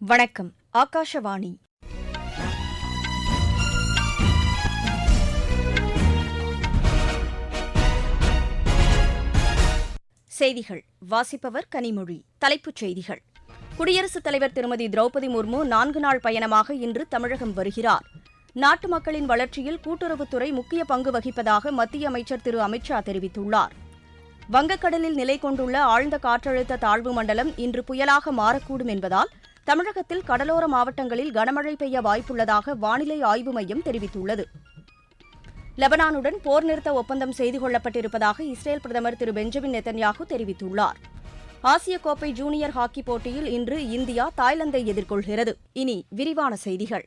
வணக்கம் ஆகாஷவாணி. செய்திகள். வாசிப்பவர் கனிமொழி. தலைப்புச் செய்திகள். குடியரசுத் தலைவர் திருமதி திரௌபதி முர்மு நான்கு நாள் பயணமாக இன்று தமிழகம் வருகிறார். நாட்டு மக்களின் வளர்ச்சியில் கூட்டுறவுத்துறை முக்கிய பங்கு வகிப்பதாக மத்திய அமைச்சர் திரு. அமித்ஷா தெரிவித்துள்ளார். வங்கக்கடலில் நிலை கொண்டுள்ள ஆழ்ந்த காற்றழுத்த தாழ்வு மண்டலம் இன்று புயலாக மாறக்கூடும் என்பதால் தமிழகத்தில் கடலோர மாவட்டங்களில் கனமழை பெய்ய வாய்ப்புள்ளதாக வானிலை ஆய்வு மையம் தெரிவித்துள்ளது. லெபனானுடன் போர் நிறுத்த ஒப்பந்தம் செய்து கொள்ளப்பட்டிருப்பதாக இஸ்ரேல் பிரதமர் திரு பெஞ்சமின் நெத்தன்யாகு தெரிவித்துள்ளார். ஆசிய கோப்பை ஜூனியர் ஹாக்கி போட்டியில் இன்று இந்தியா தாய்லாந்தை எதிர்கொள்கிறது. இனி விரிவான செய்திகள்.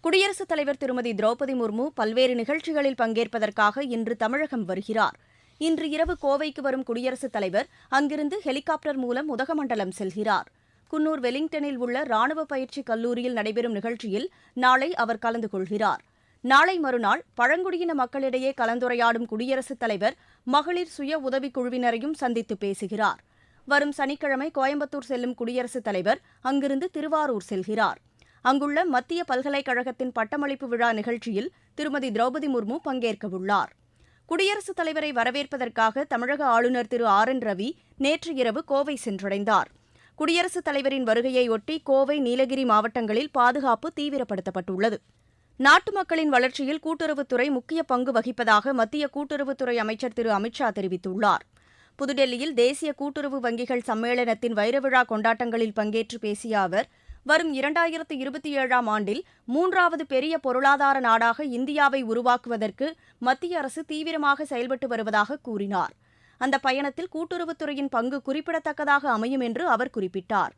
குடியரசுத் தலைவர் திருமதி திரௌபதி முர்மு பல்வேறு நிகழ்ச்சிகளில் பங்கேற்பதற்காக இன்று தமிழகம் வருகிறார். இன்று இரவு கோவைக்கு வரும் குடியரசுத் தலைவர் அங்கிருந்து ஹெலிகாப்டர் மூலம் உதகமண்டலம் செல்கிறார். குன்னூர் வெலிங்டனில் உள்ள ராணுவ பயிற்சி கல்லூரியில் நடைபெறும் நிகழ்ச்சியில் நாளை அவர் கலந்து கொள்கிறார். நாளை மறுநாள் பழங்குடியின மக்களிடையே கலந்துரையாடும் குடியரசுத் தலைவர் மகளிர் சுய உதவிக் குழுவினரையும் சந்தித்து பேசுகிறார். வரும் சனிக்கிழமை கோயம்புத்தூர் செல்லும் குடியரசுத் தலைவர் அங்கிருந்து திருவாரூர் செல்கிறார். அங்குள்ள மத்திய பல்கலைக்கழகத்தின் பட்டமளிப்பு விழா நிகழ்ச்சியில் திருமதி திரௌபதி முர்மு பங்கேற்கவுள்ளார். குடியரசுத் தலைவரை வரவேற்பதற்காக தமிழக ஆளுநர் திரு ஆர் என் ரவி நேற்று இரவு கோவை சென்றடைந்தார். குடியரசுத் தலைவரின் வருகையையொட்டி கோவை நீலகிரி மாவட்டங்களில் பாதுகாப்பு தீவிரப்படுத்தப்பட்டுள்ளது. நாட்டு மக்களின் வளர்ச்சியில் கூட்டுறவுத்துறை முக்கிய பங்கு வகிப்பதாக மத்திய கூட்டுறவுத்துறை அமைச்சர் திரு. அமித்ஷா தெரிவித்துள்ளார். புதுடெல்லியில் தேசிய கூட்டுறவு வங்கிகள் சம்மேளனத்தின் வைரவிழா கொண்டாட்டங்களில் பங்கேற்று பேசிய அவர் வரும் இரண்டாயிரத்து இருபத்தி ஏழாம் ஆண்டில் மூன்றாவது பெரிய பொருளாதார நாடாக இந்தியாவை உருவாக்குவதற்கு மத்திய அரசு தீவிரமாக செயல்பட்டு வருவதாக கூறினார். அந்த பயணத்தில் கூட்டுறவுத்துறையின் பங்கு குறிப்பிடத்தக்கதாக அமையும் என்று அவர் குறிப்பிட்டார்.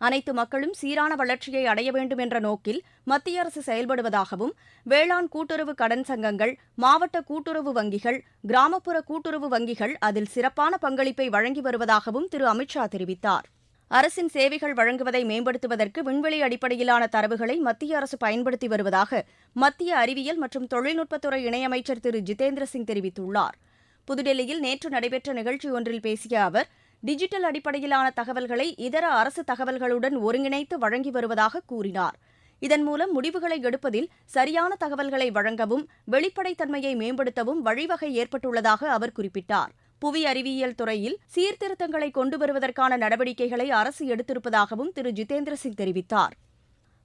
அனைத்து மக்களும் சீரான வளர்ச்சியை அடைய வேண்டும் என்ற நோக்கில் மத்திய அரசு செயல்படுவதாகவும் வேளாண் கூட்டுறவு கடன் சங்கங்கள் மாவட்ட கூட்டுறவு வங்கிகள் கிராமப்புற கூட்டுறவு வங்கிகள் அதில் சிறப்பான பங்களிப்பை வழங்கி வருவதாகவும் திரு. அமித்ஷா தெரிவித்தார். அரசின் சேவைகள் வழங்குவதை மேம்படுத்துவதற்கு விண்வெளி அடிப்படையிலான தரவுகளை மத்திய அரசு பயன்படுத்தி வருவதாக மத்திய அறிவியல் மற்றும் தொழில்நுட்பத்துறை இணையமைச்சர் திரு. ஜிதேந்திர சிங் தெரிவித்துள்ளார். புதுடெல்லியில் நேற்று நடைபெற்ற நிகழ்ச்சி ஒன்றில் பேசிய அவர் டிஜிட்டல் அடிப்படையிலான தகவல்களை இதர அரசு தகவல்களுடன் ஒருங்கிணைத்து வழங்கி வருவதாக கூறினார். இதன் மூலம் முடிவுகளை எடுப்பதில் சரியான தகவல்களை வழங்கவும் வெளிப்படைத்தன்மையை மேம்படுத்தவும் வழிவகை ஏற்பட்டுள்ளதாக அவர் குறிப்பிட்டார். புவி அறிவியல் துறையில் சீர்திருத்தங்களை கொண்டு வருவதற்கான நடவடிக்கைகளை அரசு எடுத்திருப்பதாகவும் திரு. ஜிதேந்திர சிங் தெரிவித்தார்.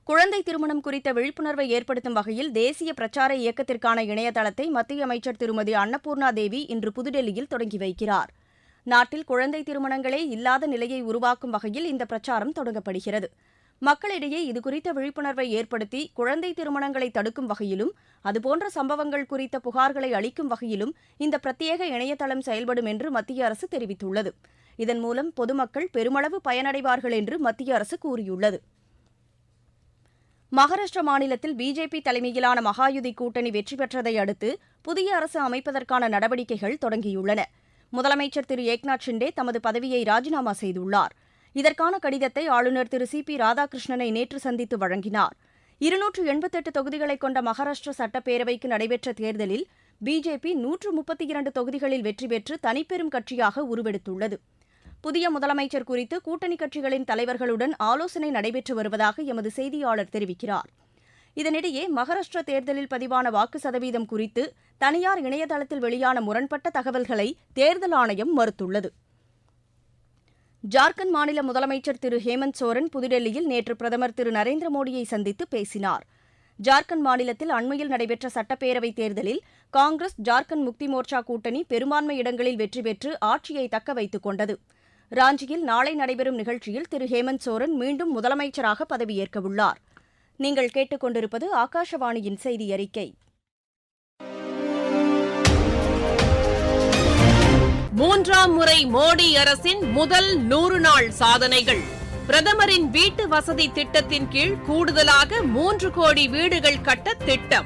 குழந்தை திருமணம் குறித்த விழிப்புணர்வை ஏற்படுத்தும் வகையில் தேசிய பிரச்சார இயக்கத்திற்கான இணையதளத்தை மத்திய அமைச்சர் திருமதி அன்னபூர்ணா தேவி இன்று புதுடெல்லியில் தொடங்கி வைக்கிறார். நாட்டில் குழந்தை திருமணங்களே இல்லாத நிலையை உருவாக்கும் வகையில் இந்த பிரச்சாரம் தொடங்கப்படுகிறது. மக்களிடையே இதுகுறித்த விழிப்புணர்வை ஏற்படுத்தி குழந்தை திருமணங்களை தடுக்கும் வகையிலும் அதுபோன்ற சம்பவங்கள் குறித்த புகார்களை அளிக்கும் வகையிலும் இந்த பிரத்யேக இணையதளம் செயல்படும் என்று மத்திய அரசு தெரிவித்துள்ளது. இதன் மூலம் பொதுமக்கள் பெருமளவு பயனடைவார்கள் என்று மத்திய அரசு கூறியுள்ளது. மகாராஷ்டிர மாநிலத்தில் பிஜேபி தலைமையிலான மகாயுதி கூட்டணி வெற்றி பெற்றதை அடுத்து புதிய அரசு அமைப்பதற்கான நடவடிக்கைகள் தொடங்கியுள்ளன. முதலமைச்சர் திரு ஏக்நாத் ஷிண்டே தமது பதவியை ராஜினாமா செய்துள்ளார். இதற்கான கடிதத்தை ஆளுநர் திரு சி பி ராதாகிருஷ்ணனை நேற்று சந்தித்து வழங்கினார். இருநூற்று எண்பத்தெட்டு தொகுதிகளை கொண்ட மகாராஷ்டிர சட்டப்பேரவைக்கு நடைபெற்ற தேர்தலில் பிஜேபி நூற்று முப்பத்தி இரண்டு தொகுதிகளில் வெற்றி பெற்று தனிப்பெரும் கட்சியாக உருவெடுத்துள்ளது. புதிய முதலமைச்சர் குறித்து கூட்டணி கட்சிகளின் தலைவர்களுடன் ஆலோசனை நடைபெற்று வருவதாக எமது செய்தியாளர் தெரிவிக்கிறார். இதனிடையே மகாராஷ்டிரா தேர்தலில் பதிவான வாக்கு சதவீதம் குறித்து தனியார் இணையதளத்தில் வெளியான முரண்பட்ட தகவல்களை தேர்தல் ஆணையம் மறுத்துள்ளது. ஜார்க்கண்ட் மாநில முதலமைச்சர் திரு ஹேமந்த் சோரன் புதுடெல்லியில் நேற்று பிரதமர் திரு நரேந்திர மோடியை சந்தித்து பேசினார். ஜார்க்கண்ட் மாநிலத்தில் அண்மையில் நடைபெற்ற சட்டப்பேரவைத் தேர்தலில் காங்கிரஸ் ஜார்க்கண்ட் முக்தி மோர்ச்சா கூட்டணி பெரும்பான்மை இடங்களில் வெற்றி பெற்று ஆட்சியை தக்க வைத்துக் கொண்டது. ராஞ்சியில் நாளை நடைபெறும் நிகழ்ச்சியில் திரு. ஹேமந்த் சோரன் மீண்டும் முதலமைச்சராக பதவியேற்கவுள்ளார். நீங்கள் கேட்டுக்கொண்டிருப்பது ஆகாஷவாணியின் செய்தி அறிக்கை மூன்றாம் முறை மோடி அரசின் முதல் நூறு நாள் சாதனைகள். பிரதமரின் வீட்டு வசதி திட்டத்தின் கீழ் கூடுதலாக மூன்று கோடி வீடுகள் கட்ட திட்டம்.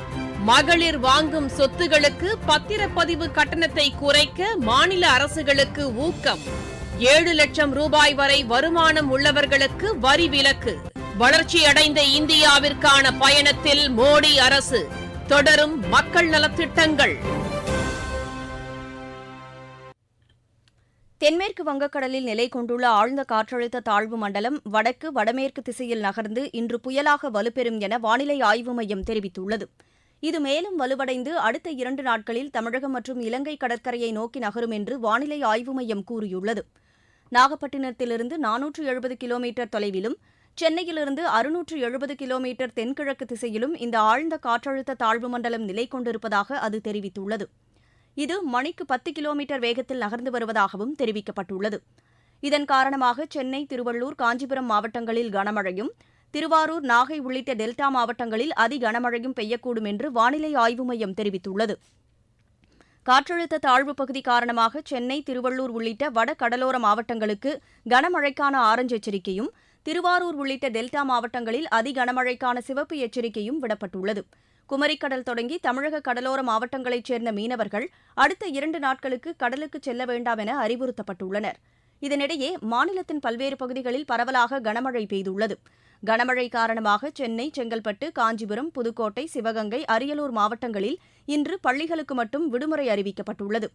மகளிர் வாங்கும் சொத்துகளுக்கு பத்திரப்பதிவு கட்டணத்தை குறைக்க மாநில அரசுகளுக்கு ஊக்கம். ஏழு லட்சம் ரூபாய் வரை வருமானம் உள்ளவர்களுக்கு வரி விலக்கு. வளர்ச்சியடைந்த இந்தியாவிற்கான பயணத்தில் மோடி அரசு. தொடரும் மக்கள் நலத்திட்டங்கள். தென்மேற்கு வங்கக்கடலில் நிலை கொண்டுள்ள ஆழ்ந்த காற்றழுத்த தாழ்வு மண்டலம் வடக்கு வடமேற்கு திசையில் நகர்ந்து இன்று புயலாக வலுப்பெறும் என வானிலை ஆய்வு மையம் தெரிவித்துள்ளது. இது மேலும் வலுவடைந்து அடுத்த இரண்டு நாட்களில் தமிழகம் மற்றும் இலங்கை கடற்கரையை நோக்கி நகரும் என்று வானிலை ஆய்வு மையம் கூறியுள்ளது. நாகப்பட்டினத்திலிருந்து நானூற்று எழுபது கிலோமீட்டர் தொலைவிலும் சென்னையிலிருந்து அறுநூற்று எழுபது கிலோமீட்டர் தென்கிழக்கு திசையிலும் இந்த ஆழ்ந்த காற்றழுத்த தாழ்வு மண்டலம் நிலை கொண்டிருப்பதாக அது தெரிவித்துள்ளது. இது மணிக்கு பத்து கிலோமீட்டர் வேகத்தில் நகர்ந்து வருவதாகவும் தெரிவிக்கப்பட்டுள்ளது. இதன் காரணமாக சென்னை திருவள்ளூர் காஞ்சிபுரம் மாவட்டங்களில் கனமழையும் திருவாரூர் நாகை உள்ளிட்ட டெல்டா மாவட்டங்களில் அதி கனமழையும் பெய்யக்கூடும் என்று வானிலை ஆய்வு மையம் தெரிவித்துள்ளது. காற்றழுத்த தாழ்வு பகுதி காரணமாக சென்னை திருவள்ளூர் உள்ளிட்ட வட கடலோர மாவட்டங்களுக்கு கனமழைக்கான ஆரஞ்சு எச்சரிக்கையும் திருவாரூர் உள்ளிட்ட டெல்டா மாவட்டங்களில் அதி கனமழைக்கான சிவப்பு எச்சரிக்கையும் விடப்பட்டுள்ளது. குமரிக்கடல் தொடங்கி தமிழக கடலோர மாவட்டங்களைச் சேர்ந்த மீனவர்கள் அடுத்த இரண்டு நாட்களுக்கு கடலுக்கு செல்ல வேண்டாம் என அறிவுறுத்தப்பட்டுள்ளனர். இதனிடையே மாநிலத்தின் பல்வேறு பகுதிகளில் பரவலாக கனமழை பெய்துள்ளது. கனமழை காரணமாக சென்னை செங்கல்பட்டு காஞ்சிபுரம் புதுக்கோட்டை சிவகங்கை அரியலூர் மாவட்டங்களில் இன்று பள்ளிகளுக்கு மட்டும் விடுமுறை அறிவிக்கப்பட்டுள்ளது.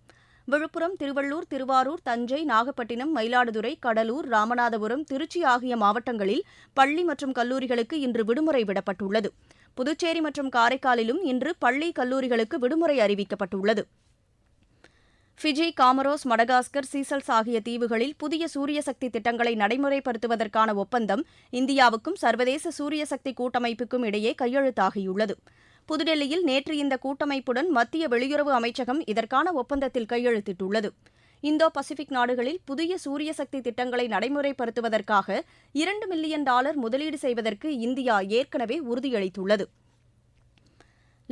விழுப்புரம் திருவள்ளூர் திருவாரூர் தஞ்சை நாகப்பட்டினம் மயிலாடுதுறை கடலூர் ராமநாதபுரம் திருச்சி ஆகிய மாவட்டங்களில் பள்ளி மற்றும் கல்லூரிகளுக்கு இன்று விடுமுறை விடப்பட்டுள்ளது. புதுச்சேரி மற்றும் காரைக்காலிலும் இன்று பள்ளி கல்லூரிகளுக்கு விடுமுறை அறிவிக்கப்பட்டுள்ளது. ஃபிஜி காமரோஸ் மடகாஸ்கர் சீசல்ஸ் ஆகிய தீவுகளில் புதிய சூரிய சக்தி திட்டங்களை நடைமுறைப்படுத்துவதற்கான ஒப்பந்தம் இந்தியாவுக்கும் சர்வதேச சூரிய சக்தி கூட்டமைப்புக்கும் இடையே கையெழுத்தாகியுள்ளது. புதுடெல்லியில் நேற்று இந்த கூட்டமைப்புடன் மத்திய வெளியுறவு அமைச்சகம் இதற்கான ஒப்பந்தத்தில் கையெழுத்திட்டுள்ளது. இந்தோ பசிபிக் நாடுகளில் புதிய சூரிய சக்தி திட்டங்களை நடைமுறைப்படுத்துவதற்காக இரண்டு மில்லியன் டாலர் முதலீடு செய்வதற்கு இந்தியா ஏற்கனவே உறுதியளித்துள்ளது.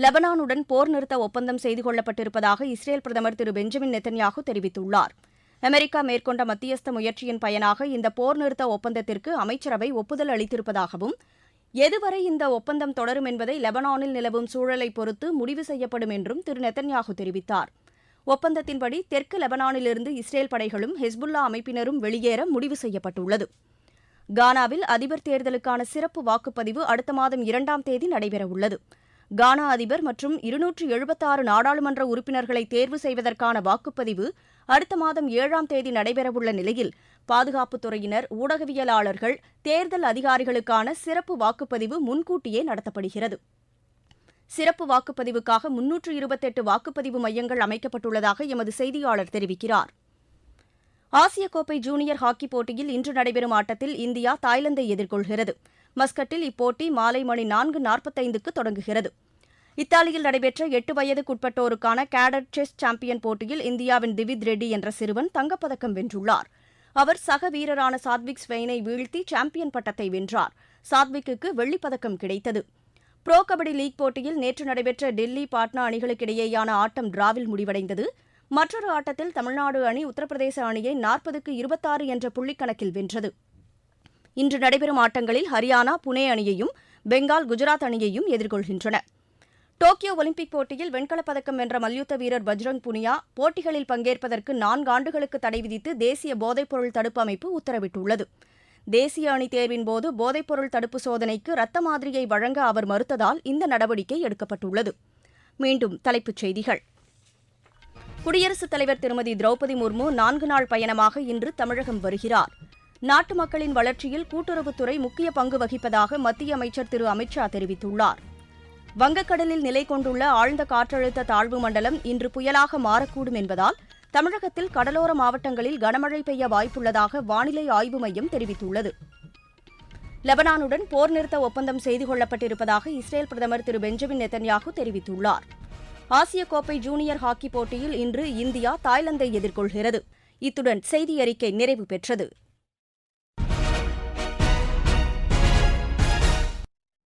லெபனானுடன் போர் நிறுத்த ஒப்பந்தம் செய்து கொள்ளப்பட்டிருப்பதாக இஸ்ரேல் பிரதமர் திரு பெஞ்சமின் நெத்தன்யாகு தெரிவித்துள்ளார். அமெரிக்கா மேற்கொண்ட மத்தியஸ்த முயற்சியின் பயனாக இந்த போர் நிறுத்த ஒப்பந்தத்திற்கு அமைச்சரவை ஒப்புதல் அளித்திருப்பதாகவும் எதுவரை இந்த ஒப்பந்தம் தொடரும் என்பதை லெபனானில் நிலவும் சூழலை பொறுத்து முடிவு செய்யப்படும் என்றும் திரு நெத்தன்யாகு தெரிவித்தார். ஒப்பந்தத்தின்படி தெற்கு லெபனானிலிருந்து இஸ்ரேல் படைகளும் ஹெஸ்புல்லா அமைப்பினரும் வெளியேற முடிவு செய்யப்பட்டுள்ளது. கானாவில் அதிபர் தேர்தலுக்கான சிறப்பு வாக்குப்பதிவு அடுத்த மாதம் இரண்டாம் தேதி நடைபெறவுள்ளது. கானா அதிபர் மற்றும் இருநூற்று எழுபத்தாறு நாடாளுமன்ற உறுப்பினர்களை தேர்வு செய்வதற்கான வாக்குப்பதிவு அடுத்த மாதம் ஏழாம் தேதி நடைபெறவுள்ள நிலையில் பாதுகாப்புத்துறையினர் ஊடகவியலாளர்கள் தேர்தல் அதிகாரிகளுக்கான சிறப்பு வாக்குப்பதிவு முன்கூட்டியே நடத்தப்படுகிறது. சிறப்பு வாக்குப்பதிவுக்காக முன்னூற்று இருபத்தெட்டு வாக்குப்பதிவு மையங்கள் அமைக்கப்பட்டுள்ளதாக எமது செய்தியாளர் தெரிவிக்கிறார். ஆசிய கோப்பை ஜூனியர் ஹாக்கி போட்டியில் இன்று நடைபெறும் ஆட்டத்தில் இந்தியா தாய்லாந்தை எதிர்கொள்கிறது. மஸ்கட்டில் இப்போட்டி மாலை மணி நான்கு நாற்பத்தைந்துக்கு தொடங்குகிறது. இத்தாலியில் நடைபெற்ற எட்டு வயதுக்குட்பட்டோருக்கான கேடட் செஸ் சாம்பியன் போட்டியில் இந்தியாவின் திவித் ரெட்டி என்ற சிறுவன் தங்கப்பதக்கம் வென்றுள்ளார். அவர் சக வீரரான சாத்விக் ஸ்வெயினை வீழ்த்தி சாம்பியன் பட்டத்தை வென்றார். சாத்விக்கு வெள்ளிப்பதக்கம் கிடைத்தது. புரோ கபடி லீக் போட்டியில் நேற்று நடைபெற்ற டெல்லி பாட்னா அணிகளுக்கிடையேயான ஆட்டம் டிராவில் முடிவடைந்தது. மற்றொரு ஆட்டத்தில் தமிழ்நாடு அணி உத்தரப்பிரதேச அணியை நாற்பதுக்கு இருபத்தாறு என்ற புள்ளிக்கணக்கில் வென்றது. இன்று நடைபெறும் ஆட்டங்களில் ஹரியானா புனே அணியையும் பெங்கால் குஜராத் அணியையும் எதிர்கொள்கின்றன. டோக்கியோ ஒலிம்பிக் போட்டியில் வெண்கலப் பதக்கம் வென்ற மல்யுத்த வீரர் பஜ்ரங் புனியா போட்டிகளில் பங்கேற்பதற்கு நான்கு ஆண்டுகளுக்கு தடை விதித்து தேசிய போதைப்பொருள் தடுப்பு அமைப்பு உத்தரவிட்டுள்ளது. தேசிய அணி தேர்வின் போது போதைப்பொருள் தடுப்பு சோதனைக்கு ரத்த மாதிரியை வழங்க அவர் மறுத்ததால் இந்த நடவடிக்கை எடுக்கப்பட்டுள்ளது. மீண்டும் தலைப்புச் செய்திகள். குடியரசுத் தலைவர் திருமதி திரௌபதி முர்மு நான்கு நாள் பயணமாக இன்று தமிழகம் வருகிறார். நாட்டு மக்களின் வளர்ச்சியில் கூட்டுறவுத்துறை முக்கிய பங்கு வகிப்பதாக மத்திய அமைச்சர் திரு அமித்ஷா தெரிவித்துள்ளார். வங்கக்கடலில் நிலை கொண்டுள்ள ஆழ்ந்த காற்றழுத்த தாழ்வு மண்டலம் இன்று புயலாக மாறக்கூடும் என்பதால் தமிழகத்தில் கடலோர மாவட்டங்களில் கனமழை பெய்ய வாய்ப்புள்ளதாக வானிலை ஆய்வு மையம் தெரிவித்துள்ளது. லெபனானுடன் போர் நிறுத்த ஒப்பந்தம் செய்து கொள்ளப்பட்டிருப்பதாக இஸ்ரேல் பிரதமர் திரு பெஞ்சமின் நெத்தன்யாகு தெரிவித்துள்ளார். ஆசிய கோப்பை ஜூனியர் ஹாக்கி போட்டியில் இன்று இந்தியா தாய்லாந்தை எதிர்கொள்கிறது. இத்துடன் செய்தி அறிக்கை நிறைவு பெற்றது.